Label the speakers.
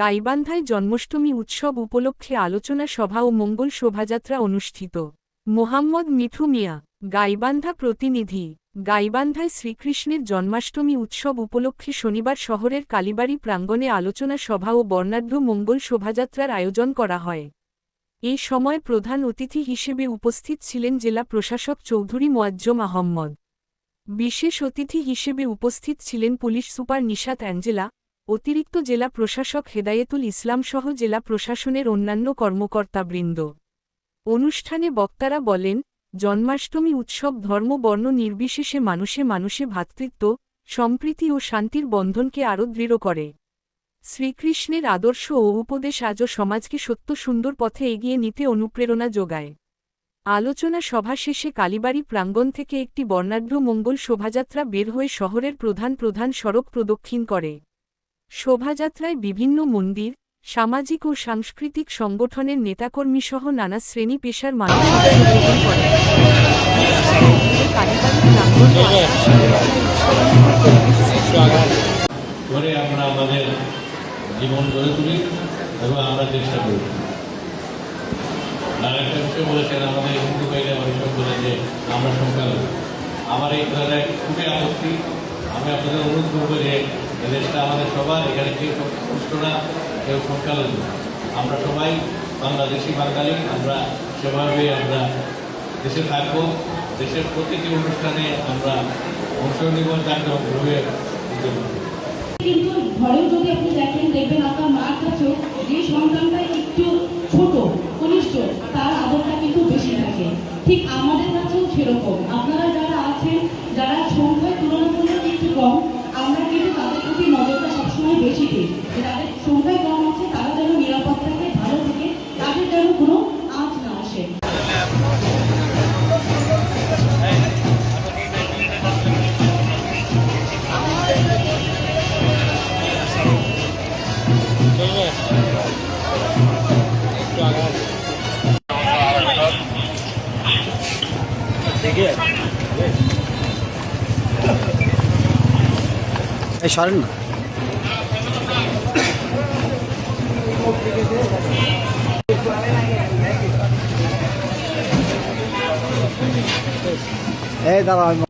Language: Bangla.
Speaker 1: গাইবান্ধায় জন্মাষ্টমী উৎসব উপলক্ষে আলোচনা সভা ও মঙ্গল শোভাযাত্রা অনুষ্ঠিত মোহাম্মদ মিঠু মিয়া গাইবান্ধা প্রতিনিধি গাইবান্ধায় শ্রীকৃষ্ণের জন্মাষ্টমী উৎসব উপলক্ষে শনিবার শহরের কালীবাড়ি প্রাঙ্গণে আলোচনা সভা ও বর্ণাঢ্য মঙ্গল শোভাযাত্রার আয়োজন করা হয় এই সময় প্রধান অতিথি হিসেবে উপস্থিত ছিলেন জেলা প্রশাসক চৌধুরী মোয়াজ্জম আহম্মদ বিশেষ অতিথি হিসেবে উপস্থিত ছিলেন পুলিশ সুপার নিশাত অ্যাঞ্জেলা অতিরিক্ত জেলা প্রশাসক হেদায়েতুল ইসলামসহ জেলা প্রশাসনের অন্যান্য কর্মকর্তাবৃন্দ অনুষ্ঠানে বক্তারা বলেন জন্মাষ্টমী উৎসব ধর্ম বর্ণ নির্বিশেষে মানুষে মানুষে ভ্রাতৃত্ব সম্প্রীতি ও শান্তির বন্ধনকে আরও দৃঢ় করে শ্রীকৃষ্ণের আদর্শ ও উপদেশ আজও সমাজকে সত্য সুন্দর পথে এগিয়ে নিতে অনুপ্রেরণা যোগায় আলোচনা সভা শেষে কালীবাড়ি প্রাঙ্গণ থেকে একটি বর্ণাঢ্য মঙ্গল শোভাযাত্রা বের হয়ে শহরের প্রধান প্রধান সড়ক প্রদক্ষিণ করে শোভাযাত্রায় বিভিন্ন মন্দির সামাজিক ও সাংস্কৃতিক সংগঠনের নেতাকর্মীসহ নানা শ্রেণী পেশার মানুষ
Speaker 2: করে আমরা আমাদের জীবন গড়ে তুলি এবং আমরা চেষ্টা করি বলেছেন আমাদের হিন্দু যে আমরা সংখ্যালঘু আমার এই খুবই আপত্তি আমি আপনাদের অনুরোধ করবো যে এদেশটা আমাদের সবার এখানে কেউ খ্রিস্টরা কেউ সংখ্যালঘু আমরা সবাই বাংলাদেশি বাঙালি আমরা সেভাবে আমরা দেশে থাকবো দেশের প্রতিটি অনুষ্ঠানে আমরা অংশ নিব তার গর্বে
Speaker 3: কিন্তু ঘরে যদি আপনি দেখেন দেখবেন আপনার মার কাছেও যে সন্তানটা একটু ছোট কনিষ্ঠ তার আদরটা কিন্তু বেশি থাকে ঠিক আমাদের কাছেও সেরকম আপনারা যারা আছেন যারা সংখ্যা দিতে যে তাদের সংখ্যায় কম আছে তারা যেন নিরাপদ থাকে ভালো থাকে তাদের যেন কোনো আজ না আসে Hey, Sharon.
Speaker 2: এই দাঁড়া